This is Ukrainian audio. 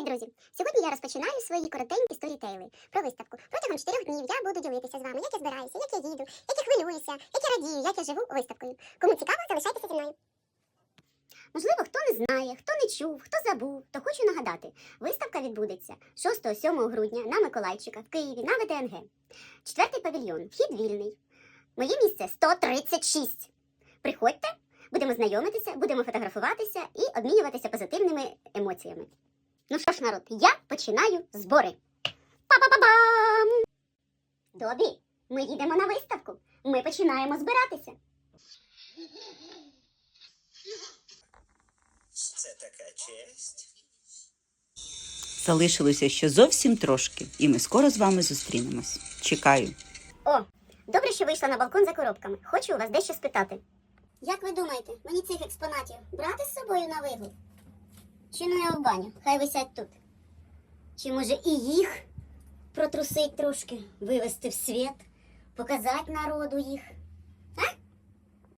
Привіт, друзі! Сьогодні я розпочинаю свої коротенькі сторітейли про виставку. Протягом чотирьох днів я буду ділитися з вами, як я збираюся, як я їду, як я хвилююся, як я радію, як я живу виставкою. Кому цікаво, залишайтеся зі мною. Можливо, хто не знає, хто не чув, хто забув, то хочу нагадати. Виставка відбудеться 6-7 грудня на Миколайчика в Києві на ВТНГ. Четвертий павільйон, вхід вільний. Моє місце 136. Приходьте, будемо знайомитися, будемо фотографуватися і обмінюватися позитивними емоціями. Ну що ж, народ, я починаю збори. Па-па-па-бам! Добі, ми їдемо на виставку. Ми починаємо збиратися. Це така честь. Залишилося ще зовсім трошки, і ми скоро з вами зустрінемось. Чекаю. О, добре, що вийшла на балкон за коробками. Хочу у вас дещо спитати. Як ви думаєте, мені цих експонатів брати з собою на вигляд? Чи ну в баню? Хай висять тут. Чи може і їх протрусить трошки, вивести в світ, показати народу їх?